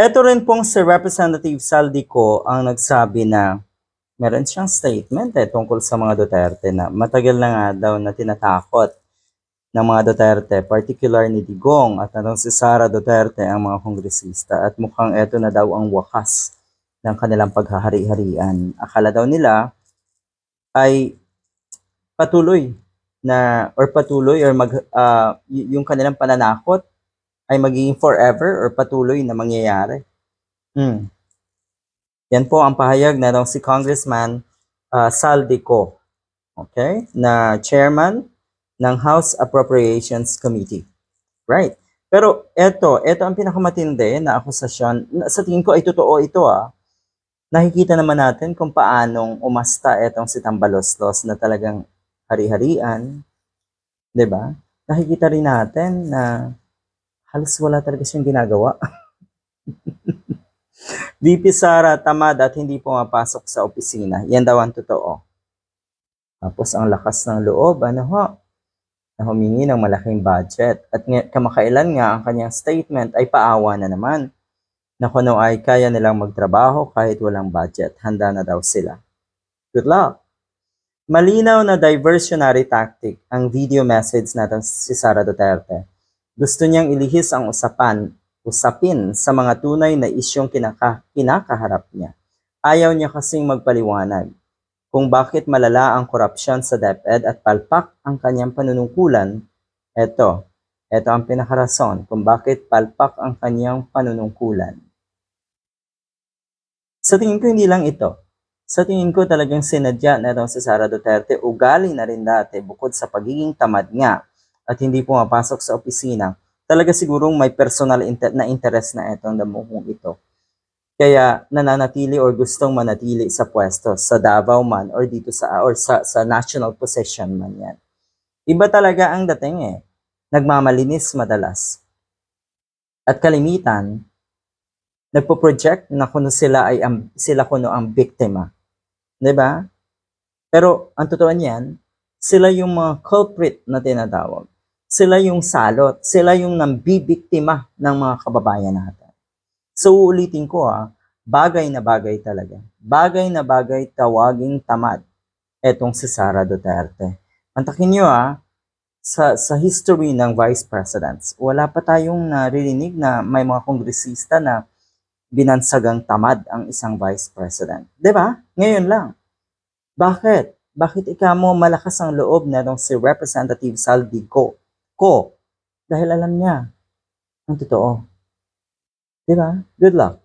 Ito rin pong si Representative Saldico ang nagsabi na meron siyang statement eh, tungkol sa mga Duterte na matagal na nga daw na tinatakot ng mga Duterte, particular ni Digong at anong si Sara Duterte ang mga kongresista at mukhang ito na daw ang wakas ng kanilang paghahari-harian. Akala daw nila ay patuloy na or patuloy or mag y- yung kanilang pananakot ay magiging forever or patuloy na mangyayari. Hmm. Yan po ang pahayag na si Congressman ah, Saldico, okay, na chairman ng House Appropriations Committee. Right. Pero eto, eto ang pinakamatindi na akusasyon. Sa tingin ko ay totoo ito ah. Nakikita naman natin kung paanong umasta etong si Tambaloslos na talagang hari-harian. 'Di ba? Nakikita rin natin na halos wala talaga siyang ginagawa. VP Sara tamad at hindi pumapasok sa opisina. Yan daw ang totoo. Tapos ang lakas ng loob, ano ho, na humingi ng malaking budget. At kamakailan nga ang kanyang statement ay paawa na naman na kung ano ay kaya nilang magtrabaho kahit walang budget. Handa na daw sila. Good luck! Malinaw na diversionary tactic ang video message natin si Sara Duterte. Gusto niyang ilihis ang usapan, usapin sa mga tunay na isyong kinaka, kinakaharap niya. Ayaw niya kasing magpaliwanag kung bakit malala ang korupsyon sa DepEd at palpak ang kanyang panunungkulan. Ito, ito ang pinakarason kung bakit palpak ang kanyang panunungkulan. Sa tingin ko hindi lang ito. Sa tingin ko talagang sinadya na daw si Sara Duterte ugali na rin dati bukod sa pagiging tamad nga at hindi pumapasok sa opisina. Talaga sigurong may personal inter- na interest na itong damuhong ito. Kaya nananatili or gustong manatili sa pwesto sa Davao man or dito sa or sa, sa national position man yan. Iba talaga ang dating eh. Nagmamalinis madalas. At kalimitan, nagpo-project na kuno sila ay ang, sila kuno ang biktima. 'Di ba? Pero ang totoo niyan, sila yung mga culprit na tinatawag. Sila yung salot, sila yung nambibiktima ng mga kababayan natin. So uulitin ko ah, bagay na bagay talaga. Bagay na bagay tawaging tamad etong si Sara Duterte. Antakin nyo ah, sa, sa history ng vice presidents, wala pa tayong naririnig na may mga kongresista na binansagang tamad ang isang vice president. ba? Ngayon lang. Bakit? Bakit ikaw mo malakas ang loob na si Representative Saldico? Ko. Dahil alam niya ang totoo. 'Di ba? Good luck.